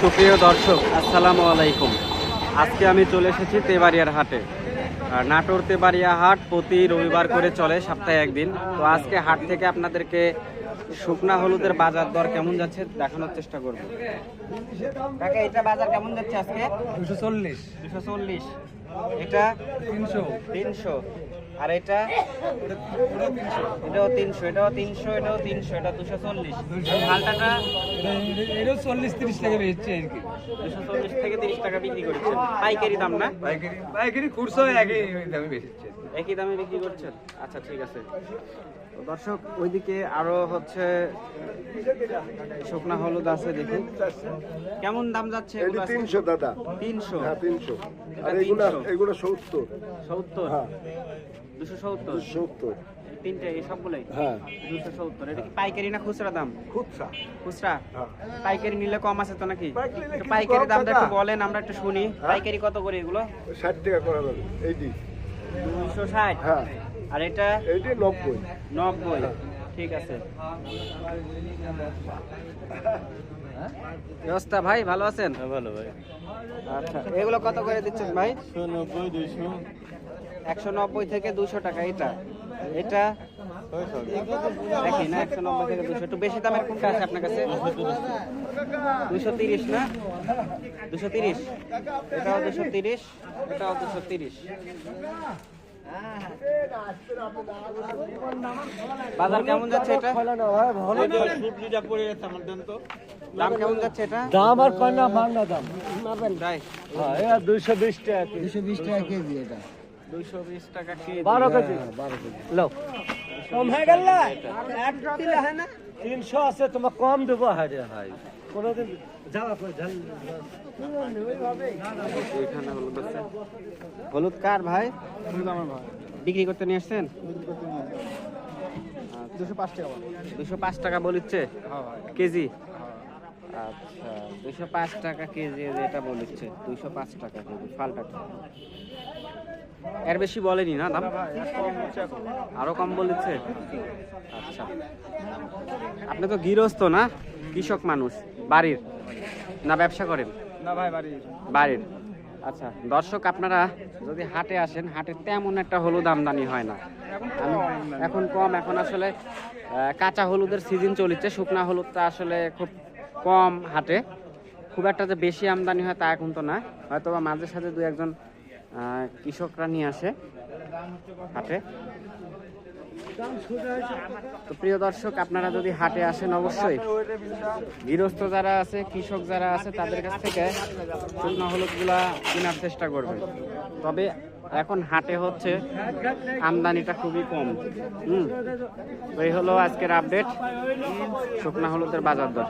সুপ্রিয় দর্শক, আসসালামু আলাইকুম। আজকে আমি চলে এসেছি তেবাড়িয়ার হাটে। আর নাটোর তেবাড়িয়া হাট প্রতি রবিবার করে চলে, সপ্তাহে একদিন। তো আজকে হাট থেকে আপনাদেরকে শুকনা হলুদের বাজার দর কেমন যাচ্ছে দেখানোর চেষ্টা করব। কাকা এটা বাজার কেমন যাচ্ছে আজকে? দুশো চল্লিশ। দুশো চল্লিশ। এটা? তিনশো। তিনশো। আর এটা? এটাও তিনশো এটাও তিনশো এটাও তিনশো এটা দুশো চল্লিশ। মালটাটা এটাও চল্লিশ তিরিশ টাকা বেচছে আর কি। দুশো চল্লিশ থেকে তিরিশ টাকা বিক্রি করছেন পাইকারি দাম না? পাইকারি পাইকারি খুচরো একই দামে বেচছে। একই দামে বিক্রি করছেন আচ্ছা ঠিক আছে। তো দর্শক ওইদিকে আরও হচ্ছে শুকনা হলুদ আছে দেখি। কেমন দাম যাচ্ছে এগুলো তিনশো দাদা। তিনশো? হ্যাঁ তিনশো। আর এগুলো 300 এগুলো সত্তর। সত্তর? হ্যাঁ। দুশো সত্তর? সত্তর। তিনটে এই সবগুলোই? হ্যাঁ। দুশো সত্তর। এটা কি পাইকারি না খুচরা দাম? খুচরা। খুচরা? হ্যাঁ। পাইকারি নিলে কম আছে তো নাকি? পাইকারি দামটা একটু বলেন আমরা একটু শুনি। পাইকারি কত করে এগুলো? ষাট টাকা করা যাবে। এইটি দুশো ষাট? হ্যাঁ। আর এটা এইটি নব্বই। নব্বই ঠিক আছে। ব্যবস্থা ভাই ভালো আছেন? ভালো ভাই। আচ্ছা এগুলো কত করে দিচ্ছেন ভাই? নব্বই দুইশো। একশো নব্বই থেকে দুশো টাকা এটা। এটা দেখি না একশো নব্বই থেকে দুশো। একটু বেশি দামের কোনটা আছে আপনার কাছে? দুশো তিরিশ না? দুশো তিরিশ। এটাও দুশো তিরিশ এটাও দুশো তিরিশ। বাজার কেমন যাচ্ছে এটা? ভালো না পড়ে গেছে আমার দাম তো দাম কেমন যাচ্ছে এটা? দাম আর কয় না বাংলা দাম। তাই হ্যাঁ এটা দুইশো বিশ টাকা দুইশো বিশ টাকা কেজি এটা। দুইশো বিশ টাকা কেজি। বারো কেজি। বারো কেজি। লো। কম হয়ে গেল না? তিনশো আছে তোমার কম দেবো হাই রে হাই কোনোদিন যাওয়া হলুদ কার ভাই? বিক্রি করতে নিয়ে আসছেন? দুশো পাঁচ টাকা দুশো পাঁচ টাকা বলিচ্ছে? কেজি? আচ্ছা দুশো পাঁচ টাকা কেজি যেটা বলিচ্ছে দুশো পাঁচ টাকা কেজি ফালটা এর বেশি বলেনি না দাম? আরও কম বলেছে? আচ্ছা। আপনি তো গৃহস্থ না? কৃষক মানুষ। বাড়ির? না ব্যবসা করেন? না ভাই বাড়ি বাড়ির। আচ্ছা দর্শক আপনারা যদি হাটে আসেন হাটে তেমন একটা হলুদ আমদানি হয় না। এখন কম এখন আসলে কাঁচা হলুদের সিজন চলছে শুকনা হলুদটা আসলে খুব কম হাটে। খুব একটা যে বেশি আমদানি হয় তা এখন তো না। হয়তো বা মাঝে সাঝে দু একজন কৃষকরা নিয়ে আসে হাটে। তো প্রিয় দর্শক, আপনারা যদি হাটে আসেন অবশ্যই, গৃহস্থ যারা আছে, কৃষক যারা আছে, তাদের কাছ থেকে শুকনো হলুদগুলা কেনার চেষ্টা করবেন। তবে এখন হাটে হচ্ছে আমদানিটা খুবই কম। হুম এই হলো আজকের আপডেট শুকনা হলুদের বাজার দর।